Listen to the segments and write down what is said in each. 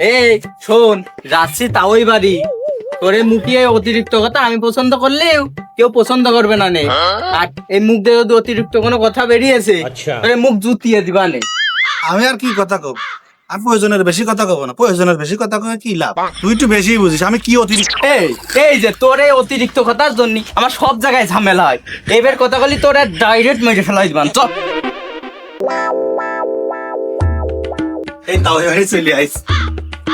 এই শোন যাচ্ছি তাওই বাড়ি। তোরে মুখিয়ে অতিরিক্ত কথা আমি পছন্দ করলেও কেউ পছন্দ করবে না নে। আর এই মুখ দিয়ে যদি অতিরিক্ত কোনো কথা বেরিয়েছে তোরে মুখ জুতিয়ে দিবা নে। আমি আর কি কথা কব? আমি প্রয়োজনের বেশি কথা কব না। প্রয়োজনের বেশি কথা কয়ে কি লাভ? তুই একটু বেশি বুঝিস আমি কি অতিরিক্ত এই এই যে তোর এই অতিরিক্ত কথার জন্য আমার সব জায়গায় ঝামেলা হয়। এবার কথা বলি তোরা ডাইরেক্ট মেরে ফেলাই দিবান চল। এই তাও বাড়ি চলে আইস।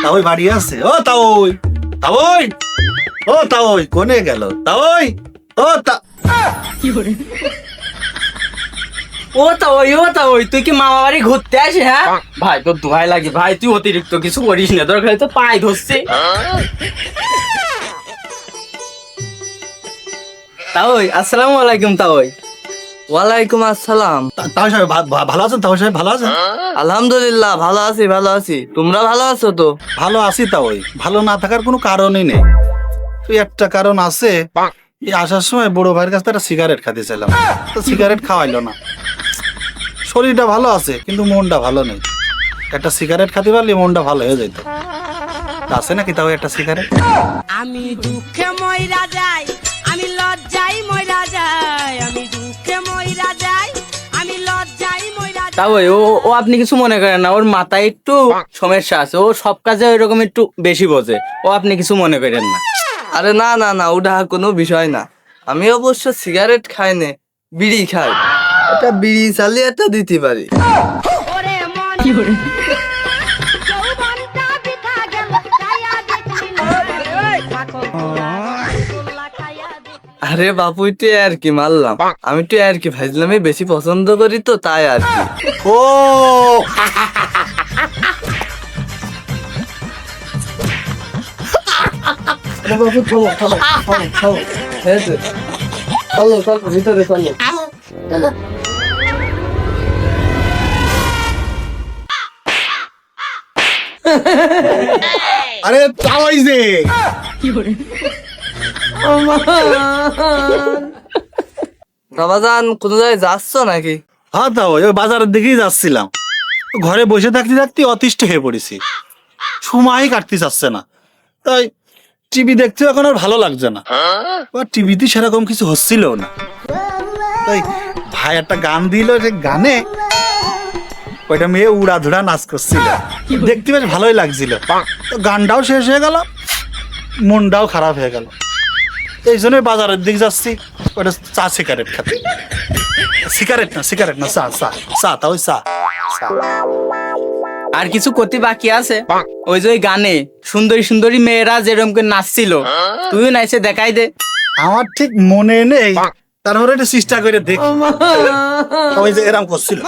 তাওই বাড়ি আছে। ও তাওই তাওই ও তাওই কোনে গেল? তাওই ও তা ও তা ওই ও তা ওই তুই কি মামা বাড়ি ঘুরতে আসি হ্যাঁ? ভাই তোর দোহাই লাগে। ভাই তুই অতিরিক্ত কিছু করিস না তোর খালি তো পায়ে ধরছে। তাওই আসসালামু আলাইকুম তাওই। ওয়ালাইকুম আসসালাম। তাও সাহেব ভালো আছেন? তাও সাহেব ভালো আছেন? আলহামদুলিল্লাহ ভালো আছি ভালো আছি। তোমরা ভালো আছো তো? ভালো আছি তাওই ভালো না থাকার কোনো কারণই নেই। তুই একটা কারণ আছে। এই আসার সময় বড় ভাইয়ের কাছে একটা সিগারেট খাতে ছিলাম তো সিগারেট খাওয়াইলো না। শরীরটা ভালো আছে কিন্তু মনটা ভালো নেই। একটা সিগারেট খাতে পারলে মনটা ভালো হয়ে যেত আছে নাকি তাও একটা সিগারেট আমি দুঃখে ময়রা যাই। ময়রা ওই ও ও আপনি কিছু মনে করেন না ওর মাথায় একটু সমস্যা আছে ও সব কাজে ওইরকম একটু বেশি বোঝে ও আপনি কিছু মনে করেন না। আরে না না না ওটা কোনো বিষয় না। আমি অবশ্য সিগারেট খাই না বিড়ি খাই। এটা বিড়ি চালিয়ে একটা দিতে পারি। আরে বাপু তুই আর কি মারলাম। আমি তুই আর কি ভাজলামই বেশি পছন্দ করি তো তাই আর কি। ও! আরে বাপু চলো চলো চলো চলো চলো চলো ভিতরে চলো। আরে তাওই যে। বাবাজান কোন জায়গায় যাচ্ছ নাকি? হ্যাঁ তাও ওই বাজারের দিকেই যাচ্ছিলাম। ঘরে বসে থাকতে থাকতে অতিষ্ঠ হয়ে পড়েছি। সময় কাটতে চাচ্ছে না। তাই টিভি দেখতে এখন আর ভালো লাগছে না। বা টিভিতে সেরকম কিছু হচ্ছিল না। তাই ভাই একটা গান দিল যে গানে, ওইটা মেয়ে উড়া ধুড়া নাচ করছিল। দেখতে বেশ ভালোই লাগছিল। তো গানটাও শেষ হয়ে গেল, মনটাও খারাপ হয়ে গেল। এই জন্যই বাজারের দিক যাচ্ছি। ওটা চা সিগারেট খাতে সিগারেট না সিগারেট না চা চা চা তা ওই চা। আর কিছু করতে বাকি আছে? ওই যে ওই গানে সুন্দরী সুন্দরী মেয়েরা যেরকম করে নাচছিল। তুইও নাইছে দেখাই দে। আমার ঠিক মনে নেই। তারপরে একটু চেষ্টা করে দেখ। ওই যে এরম করছিল।